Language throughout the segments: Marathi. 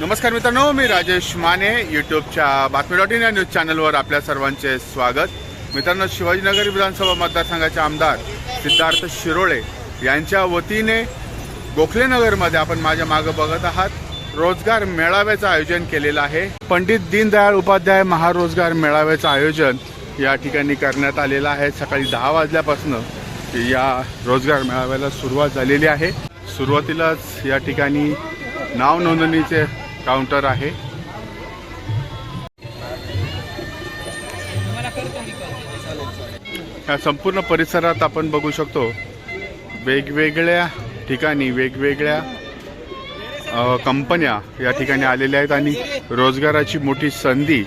नमस्कार मित्रांनो मी राजेश माने यूट्यूबच्या बातमी डॉट इन या न्यूज चॅनलवर आपल्या सर्वांचे स्वागत. मित्रांनो शिवाजीनगर विधानसभा मतदारसंघाचे आमदार सिद्धार्थ शिरोळे यांच्या वतीने गोखलेनगरमध्ये आपण माझ्या मागं बघत आहात. रोजगार मेळाव्याचं आयोजन केलेलं आहे. पंडित दीनदयाळ उपाध्याय महारोजगार मेळाव्याचं आयोजन या ठिकाणी करण्यात आलेलं आहे. सकाळी दहा वाजल्यापासून या रोजगार मेळाव्याला सुरुवात झालेली आहे. सुरुवातीलाच या ठिकाणी नाव नोंदणीचे काउंटर आहे. या संपूर्ण परिसरात आपण बघू शकतो वेगवेगळ्या ठिकाणी वेगवेगळ्या कंपन्या या ठिकाणी आलेल्या आहेत आणि रोजगाराची मोठी संधी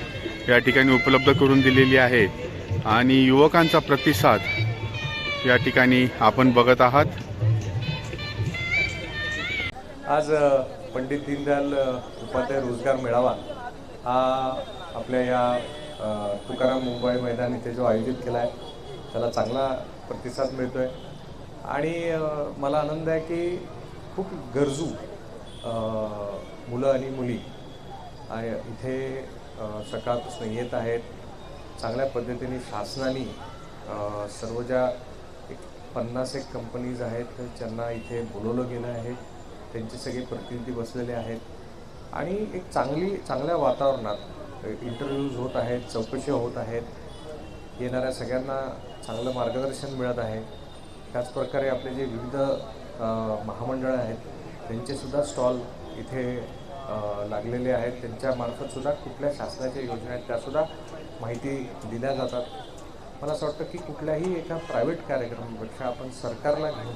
या ठिकाणी उपलब्ध करून दिलेली आहे. आणि युवकांचा प्रतिसाद या ठिकाणी आपण बघत आहात. आज पंडित दीनदयाल उपाध्याय रोजगार मेळावा हा आपल्या या तुकाराम मुंबई मैदान इथे जो आयोजित केला आहे त्याला चांगला प्रतिसाद मिळतो आहे आणि मला आनंद आहे की खूप गरजू मुलं आणि मुली आहे इथे सकाळपासून येत आहेत. चांगल्या पद्धतीने शासनाने सर्व ज्या एक पन्नास एक कंपनीज आहेत ज्यांना इथे बोलवलं गेलं आहे. त्यांचे सगळे प्रतिनिधी बसलेले आहेत. आणि एक चांगली चांगल्या वातावरणात इंटरव्ह्यूज होत आहेत चौकशी होत आहेत. येणाऱ्या सगळ्यांना चांगलं मार्गदर्शन मिळत आहे. त्याचप्रकारे आपले जे विविध महामंडळं आहेत त्यांचेसुद्धा स्टॉल इथे लागलेले आहेत. त्यांच्यामार्फतसुद्धा कुठल्या शासनाच्या योजना आहेत त्यासुद्धा माहिती दिल्या जातात. मला असं वाटतं की कुठल्याही एका प्रायव्हेट कार्यक्रमापेक्षा आपण सरकारला घेऊन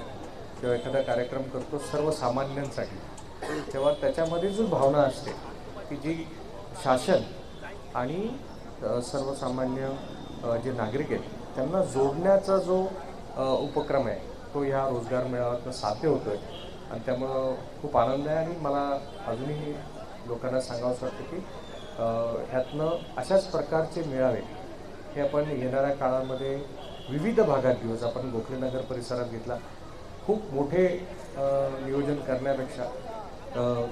किंवा एखादा कार्यक्रम करतो सर्वसामान्यांसाठी तेव्हा त्याच्यामध्ये जो भावना असते की जी शासन आणि सर्वसामान्य जे नागरिक आहेत त्यांना जोडण्याचा जो उपक्रम आहे तो ह्या रोजगार मेळाव्यातनं साध्य होतो आहे आणि त्यामुळं खूप आनंद आहे आणि मला अजूनही लोकांना सांगावंसं वाटतं की ह्यातनं अशाच प्रकारचे मेळावे हे आपण येणाऱ्या काळामध्ये विविध भागात घेऊ. जसं आपण गोखलेनगर परिसरात घेतला खूप मोठे नियोजन करण्यापेक्षा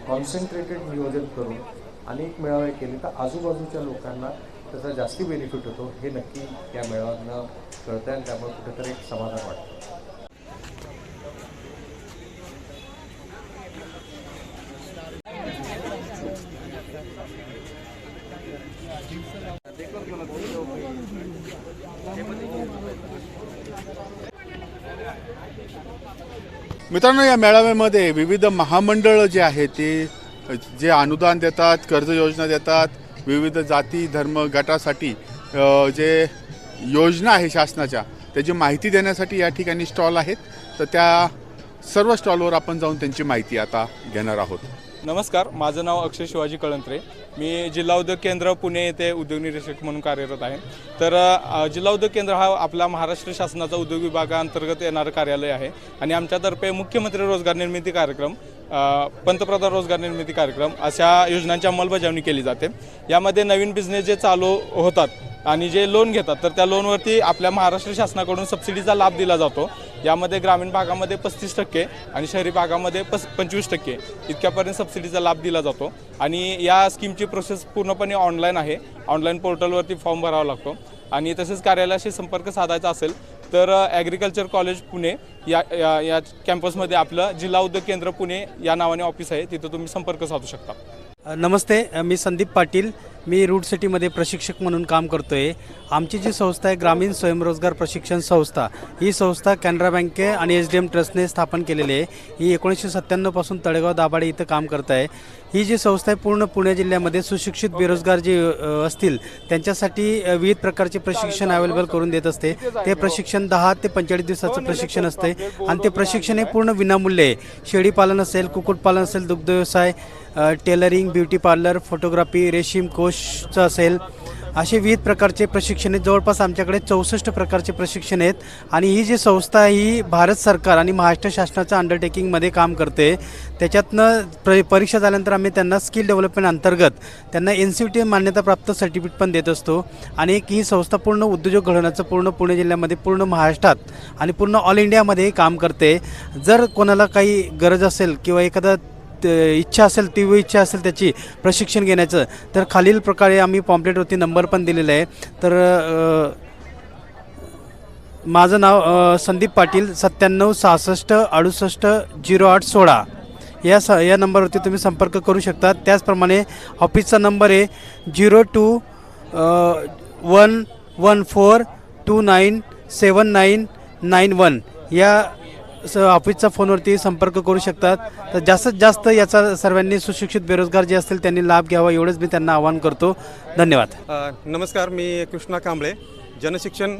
कॉन्सन्ट्रेटेड नियोजन करून अनेक मेळावे केले तर आजूबाजूच्या लोकांना त्याचा जास्ती बेनिफिट होतो. हे नक्की या मेळाव्यांना कळतं आणि त्यामुळे कुठेतरी एक समाधान वाटतं. मित्रांनो या मेळाव्यामध्ये विविध महामंडळं जे आहेत ते जे अनुदान देतात कर्ज योजना देतात विविध जाती धर्म गटासाठी जे योजना आहे शासनाच्या त्याची माहिती देण्यासाठी या ठिकाणी स्टॉल आहेत. तर त्या सर्व स्टॉलवर आपण जाऊन त्यांची माहिती आता घेणार आहोत. नमस्कार माझं नाव अक्षय शिवाजी कळंत्रे. मी जिल्हा उद्योग केंद्र पुणे येथे उद्योग निरीक्षक म्हणून कार्यरत आहे. तर जिल्हा उद्योग केंद्र हा आपला महाराष्ट्र शासनाचा उद्योग विभागाअंतर्गत येणारं कार्यालय आहे आणि आमच्यातर्फे मुख्यमंत्री रोजगार निर्मिती कार्यक्रम पंतप्रधान रोजगार निर्मिती कार्यक्रम अशा योजनांची अंमलबजावणी केली जाते. यामध्ये नवीन बिझनेस जे चालू होतात आणि जे लोन घेतात तर त्या लोनवरती आपल्या महाराष्ट्र शासनाकडून सबसिडीचा लाभ दिला जातो. यामध्ये ग्रामीण भागामध्ये पस्तीस टक्के आणि शहरी भागामध्ये पस पंचवीस टक्के इतक्यापर्यंत सबसिडीचा लाभ दिला जातो. आणि या स्कीमची प्रोसेस पूर्णपणे ऑनलाईन आहे. ऑनलाईन पोर्टलवरती फॉर्म भरावा लागतो. आणि तसेच कार्यालयाशी संपर्क साधायचा असेल तर ॲग्रिकल्चर कॉलेज पुणे या या या कॅम्पसमध्ये आपलं जिल्हा उद्योग केंद्र पुणे या नावाने ऑफिस आहे. तिथं तुम्ही संपर्क साधू शकता. नमस्ते मी संदीप पाटील. मी रूट सिटीमध्ये प्रशिक्षक म्हणून काम करतो आहे आमची जी संस्था आहे ग्रामीण स्वयंरोजगार प्रशिक्षण संस्था ही संस्था कॅनरा बँके आणि एच डी एम ट्रस्टने स्थापन केलेली आहे. ही एकोणीसशे सत्त्याण्णवपासून तळेगाव दाभाडे इथं काम करत आहे. ही जी संस्था आहे पूर्ण पुणे जिल्ह्यामध्ये सुशिक्षित बेरोजगार जे असतील त्यांच्यासाठी विविध प्रकारचे प्रशिक्षण अवेलेबल करून देत असते. ते प्रशिक्षण दहा ते पंचेचाळीस दिवसाचं प्रशिक्षण असते. आणि ते प्रशिक्षण हे पूर्ण विनामूल्य आहे. शेळीपालन असेल कुक्कुटपालन असेल दुग्ध व्यवसाय टेलरिंग ब्युटी पार्लर फोटोग्राफी रेशीम कोषचं असेल असे विविध प्रकारचे प्रशिक्षण आहेत. जवळपास आमच्याकडे चौसष्ट प्रकारचे प्रशिक्षण आहेत. आणि ही जी संस्था आहे ही भारत सरकार आणि महाराष्ट्र शासनाच्या अंडरटेकिंगमध्ये काम करते. त्याच्यातनं प्र परीक्षा झाल्यानंतर आम्ही त्यांना स्किल डेव्हलपमेंट अंतर्गत त्यांना एन सी टी मान्यताप्राप्त सर्टिफिकेट पण देत असतो. आणि एक ही संस्था पूर्ण उद्योजक घडवण्याचं पूर्ण पुणे जिल्ह्यामध्ये पूर्ण महाराष्ट्रात आणि पूर्ण ऑल इंडियामध्ये काम करते. जर कोणाला काही गरज असेल किंवा एखादा इच्छा असेल तीव्र इच्छा असेल त्याची प्रशिक्षण घेण्याचं. तर खालील प्रकारे आम्ही पॉम्पलेटवरती नंबर पण दिलेला आहे. तर माझं नाव संदीप पाटील सत्त्याण्णव सहासष्ट अडुसष्ट झिरो आठ सोळा. या स या नंबरवरती तुम्ही संपर्क करू शकता. त्याचप्रमाणे ऑफिसचा नंबर आहे zero two one one four two nine seven nine nine one. या स ऑफिसचा फोनवरती संपर्क करू शकतात. तर जास्तीत जास्त याचा सर्वांनी सुशिक्षित बेरोजगार जे असतील त्यांनी लाभ घ्यावा एवढंच मी त्यांना आवाहन करतो. धन्यवाद. नमस्कार मी कृष्णा कांबळे जनशिक्षण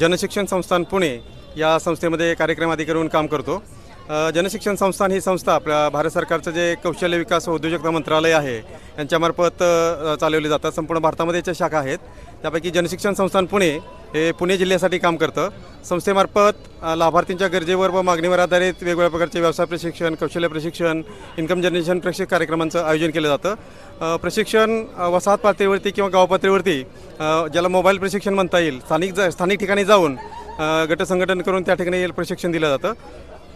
जनशिक्षण संस्थान पुणे या संस्थेमध्ये कार्यक्रम अधिकारी म्हणून काम करतो. जनशिक्षण संस्थान ही संस्था आपल्या भारत सरकारचं जे कौशल्य विकास व उद्योजकता मंत्रालय आहे यांच्यामार्फत चालवली जातात. संपूर्ण भारतामध्ये याच्या शाखा आहेत. त्यापैकी जनशिक्षण संस्थान पुणे हे पुणे जिल्ह्यासाठी काम करतं. संस्थेमार्फत लाभार्थींच्या गरजेवर व मागणीवर आधारित वेगवेगळ्या प्रकारचे व्यवसाय प्रशिक्षण कौशल्य प्रशिक्षण इन्कम जनरेशन प्रशिक्षण कार्यक्रमांचं आयोजन केलं जातं. प्रशिक्षण वसाहत पातळीवरती किंवा गाव पातळीवरती ज्याला मोबाईल प्रशिक्षण म्हणता येईल स्थानिक जा स्थानिक ठिकाणी जाऊन गटसंघटन करून त्या ठिकाणी प्रशिक्षण दिलं जातं.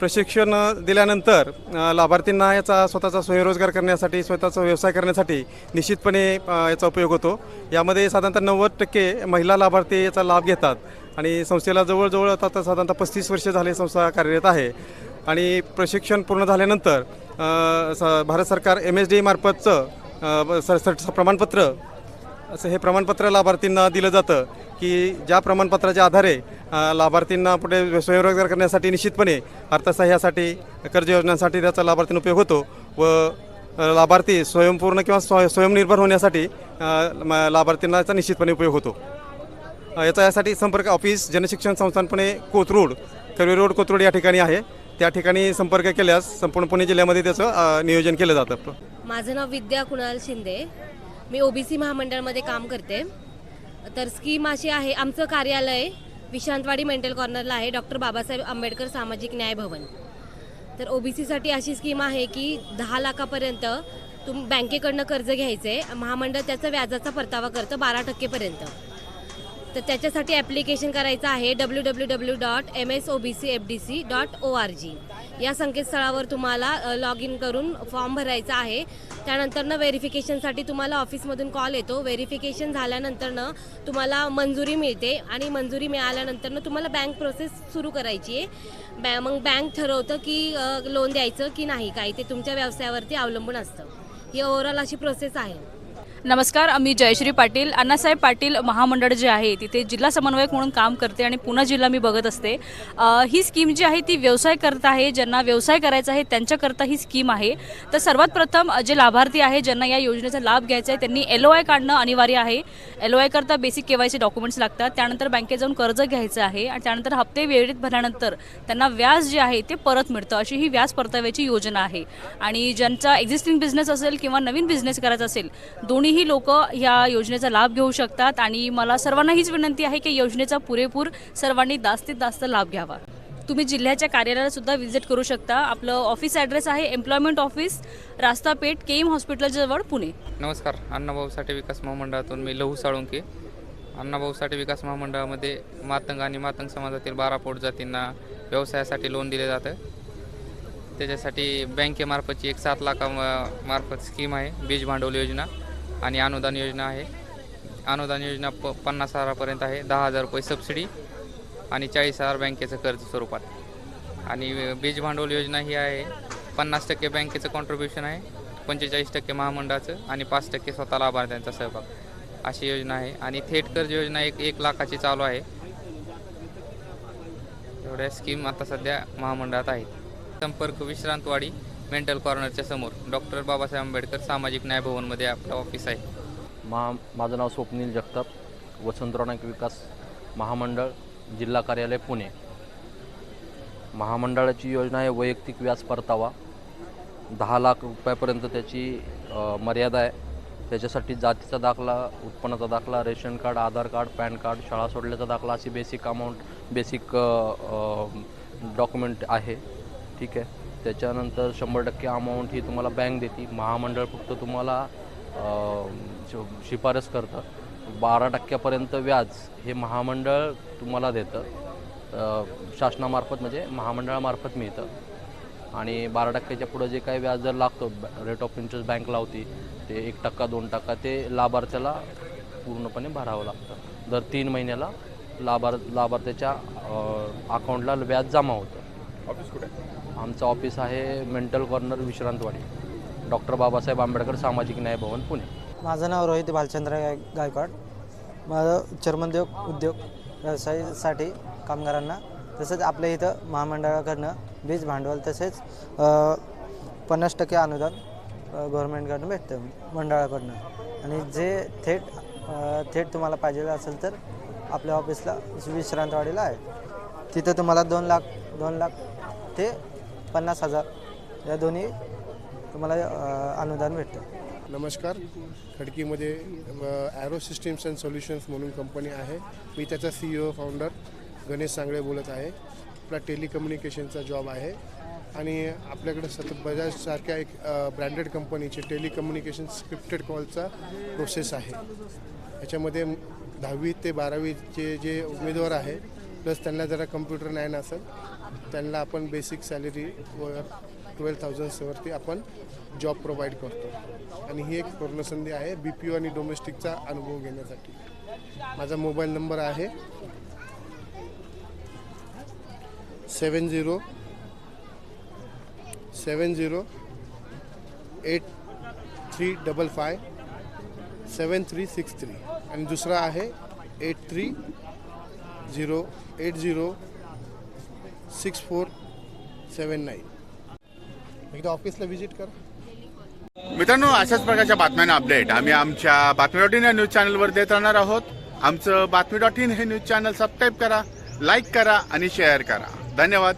प्रशिक्षण दिल्यानंतर लाभार्थींना याचा स्वतःचा स्वयंरोजगार करण्यासाठी स्वतःचा व्यवसाय करण्यासाठी निश्चितपणे याचा उपयोग होतो. यामध्ये साधारणतः नव्वद टक्के महिला लाभार्थी याचा लाभ घेतात आणि संस्थेला जवळजवळ आता तर साधारणतः पस्तीस वर्ष झाले संस्था कार्यरत आहे. आणि प्रशिक्षण पूर्ण झाल्यानंतर स भारत सरकार एम एस डी मार्फतचं सर प्रमाणपत्र असं हे प्रमाणपत्र लाभार्थींना दिलं जातं की ज्या प्रमाणपत्राच्या आधारे लाभार्थींना पुढे स्वयंरोजगार करण्यासाठी निश्चितपणे अर्थसहाय्यासाठी कर्ज योजनांसाठी त्याचा लाभार्थींना उपयोग होतो व लाभार्थी स्वयंपूर्ण किंवा स्व स्वयंनिर्भर होण्यासाठी लाभार्थींना याचा निश्चितपणे उपयोग होतो. याचा यासाठी संपर्क ऑफिस जनशिक्षण संस्थानपणे कोथरूड कर्वे रोड कोथरूड या ठिकाणी आहे. त्या ठिकाणी संपर्क केल्यास संपूर्ण पुणे जिल्ह्यामध्ये त्याचं नियोजन केलं जातं. माझं नाव विद्या कुणाल शिंदे. मी ओबीसी महामंडळामध्ये काम करते. तर स्कीम अशी आहे आमचं कार्यालय विश्रांतवाडी मेंटल कॉर्नरला आहे डॉक्टर बाबासाहेब आंबेडकर सामाजिक न्याय भवन. तर ओबीसीसाठी अशी स्कीम आहे की दहा लाखापर्यंत तुम बँकेकडनं कर्ज घ्यायचं आहे महामंडळ त्याचा व्याजाचा परतावा करतं बारा टक्केपर्यंत. तर त्याच्यासाठी ॲप्लिकेशन करायचं आहे W W W dot M S O B C F D C dot O R G या संकेतस्थळावर तुम्हाला लॉग इन करून फॉर्म भरायचा आहे. त्यानंतरनं व्हेरिफिकेशनसाठी तुम्हाला ऑफिसमधून कॉल येतो. व्हेरिफिकेशन झाल्यानंतरनं तुम्हाला मंजुरी मिळते आणि मंजुरी मिळाल्यानंतरनं तुम्हाला बँक प्रोसेस सुरू करायची आहे. बॅ मग बँक ठरवतं की लोन द्यायचं की नाही काही ते तुमच्या व्यवसायावरती अवलंबून असतं. ही ओव्हरऑल अशी प्रोसेस आहे. नमस्कार मी जयश्री पाटील अण्णासाहेब पाटील महामंडळ जे आहे तिथे जिल्हा समन्वयक म्हणून काम करते आणि पुन्हा जिल्हा मी बघत असते. ही स्कीम जी आहे ती व्यवसाय करत आहे ज्यांना व्यवसाय करायचा आहे त्यांच्याकरता ही स्कीम आहे. तर सर्वात प्रथम जे लाभार्थी आहे ज्यांना या योजनेचा लाभ घ्यायचा आहे त्यांनी एल ओ आय काढणं अनिवार्य आहे. एल ओ आय करता basic K Y C documents लागतात. त्यानंतर बँकेत जाऊन कर्ज घ्यायचं आहे आणि त्यानंतर हप्ते वेळेत भरल्यानंतर त्यांना व्याज जे आहे ते परत मिळतं. अशी ही व्याज परताव्याची योजना आहे. आणि ज्यांचा एक्झिस्टिंग बिझनेस असेल किंवा नवीन बिझनेस करायचा असेल दोन्ही दोन्हीही लोक या योजनेचा लाभ घेऊ शकतात आणि मला सर्वांना हीच विनंती आहे की योजनेचा पुरेपूर सर्वांनी जास्तीत जास्त लाभ घ्यावा. तुम्ही जिल्ह्याच्या कार्यालयाला सुद्धा व्हिजिट करू शकता. आपलं ऑफिस ॲड्रेस आहे एम्प्लॉयमेंट ऑफिस रास्ता पेठ के एम हॉस्पिटलजवळ पुणे. नमस्कार. अण्णाभाऊ साठे विकास महामंडळातून मी लहू साळुंके. अण्णाभाऊ साठे विकास महामंडळामध्ये मातंग आणि मातंग समाजातील बारा पोट जातींना व्यवसायासाठी लोन दिले जातं त्याच्यासाठी बँकेमार्फतची एक सात लाखा मार्फत स्कीम आहे बीज भांडवल योजना. आणि अनुदान योजना आहे. अनुदान योजना प पन्नास हजारापर्यंत आहे. दहा हजार रुपये सबसिडी आणि चाळीस हजार बँकेचं कर्ज स्वरूपात. आणि बीज भांडवल योजना ही आहे. पन्नास टक्के बँकेचं कॉन्ट्रीब्युशन आहे. पंचेचाळीस टक्के महामंडळाचं आणि पाच टक्के स्वतः लाभार्थ्यांचा सहभाग. अशी योजना आहे. आणि थेट कर्ज योजना एक एक लाखाची चालू आहे. एवढ्या स्कीम आता सध्या महामंडळात आहेत. संपर्क विश्रांतवाडी मेंटल कॉर्नरच्या समोर डॉक्टर बाबासाहेब आंबेडकर सामाजिक न्याय भवनमध्ये आपलं ऑफिस आहे. मा माझं नाव स्वप्नील जगताप वसंतराव नाईक विकास महामंडळ जिल्हा कार्यालय पुणे. महामंडळाची योजना आहे वैयक्तिक व्याज परतावा. दहा लाख रुपयापर्यंत त्याची मर्यादा आहे. त्याच्यासाठी जातीचा दाखला उत्पन्नाचा दाखला ration card Aadhaar card PAN card शाळा सोडल्याचा दाखला अशी बेसिक अमाऊंट बेसिक डॉक्युमेंट आहे. ठीक आहे? त्याच्यानंतर शंभर टक्के अमाऊंट ही तुम्हाला बँक देते. महामंडळ फक्त तुम्हाला शिफारस करतं. बारा टक्क्यापर्यंत व्याज हे महामंडळ तुम्हाला देतं. शासनामार्फत म्हणजे महामंडळामार्फत मिळतं. आणि बारा टक्क्याच्या पुढं जे काही व्याज दर लागतो रेट ऑफ इंटरेस्ट बँक लावती ते एक टक्का दोन टक्का ते लाभार्थ्याला पूर्णपणे भरावं लागतं. दर तीन महिन्याला लाभार लाभार्थ्याच्या अकाउंटला व्याज जमा होतं. ऑफिस कुठे? आमचं ऑफिस आहे mental corner Vishrantwadi. Doctor Babasaheb Ambedkar सामाजिक न्याय भवन पुणे. माझं नाव रोहित भालचंद्र गाय गायकवाड. माझं चर्मोद्योग उद्योग व्यवसायासाठी कामगारांना तसेच आपल्या इथं महामंडळाकडनं बीज भांडवल तसेच पन्नास टक्के अनुदान गव्हर्मेंटकडून गव्हर्नमेंटकडनं भेटतं मंडळाकडनं. आणि जे थेट थेट तुम्हाला पाहिजे असेल तर आपल्या ऑफिसला विश्रांतवाडीला आहे. तिथं तुम्हाला दोन लाख दोन लाख ते पन्नास हजार. या दोन्ही तुम्हाला अनुदान भेटतं. नमस्कार. खडकीमध्ये ॲरो सिस्टीम्स अँड सोल्युशन्स म्हणून कंपनी आहे. मी त्याचा C O founder Ganesh Sangle बोलत आहे. आपला टेलिकम्युनिकेशनचा जॉब आहे. आणि आपल्याकडे सतत बजाजसारख्या एक ब्रँडेड कंपनीचे टेलिकम्युनिकेशन स्क्रिप्टेड कॉलचा प्रोसेस आहे. याच्यामध्ये दहावी ते बारावीचे जे उमेदवार आहे प्लस त्यांना जरा कम्प्युटर नाही नसेल त्यांना आपण बेसिक सॅलरीवर ट्वेल्व थाउजंड्सवरती आपण जॉब प्रोव्हाइड करतो. आणि ही एक पूर्णसंधी आहे बी पी ओ आणि डोमेस्टिकचा अनुभव घेण्यासाठी. माझा मोबाईल नंबर आहे seven zero seven zero eight three double five seven three six three आणि दुसरा आहे eight three zero eight zero six four seven nine. एकदा ऑफिसला व्हिजिट करा. मित्रांनो अशाच प्रकारच्या बातम्यांना अपडेट आम्ही आमच्या बातमी डॉट इन या न्यूज चॅनलवर देत राहणार आहोत. आमचं बातमी डॉट इन हे न्यूज चॅनल सबस्क्राईब करा लाईक करा आणि शेअर करा. धन्यवाद.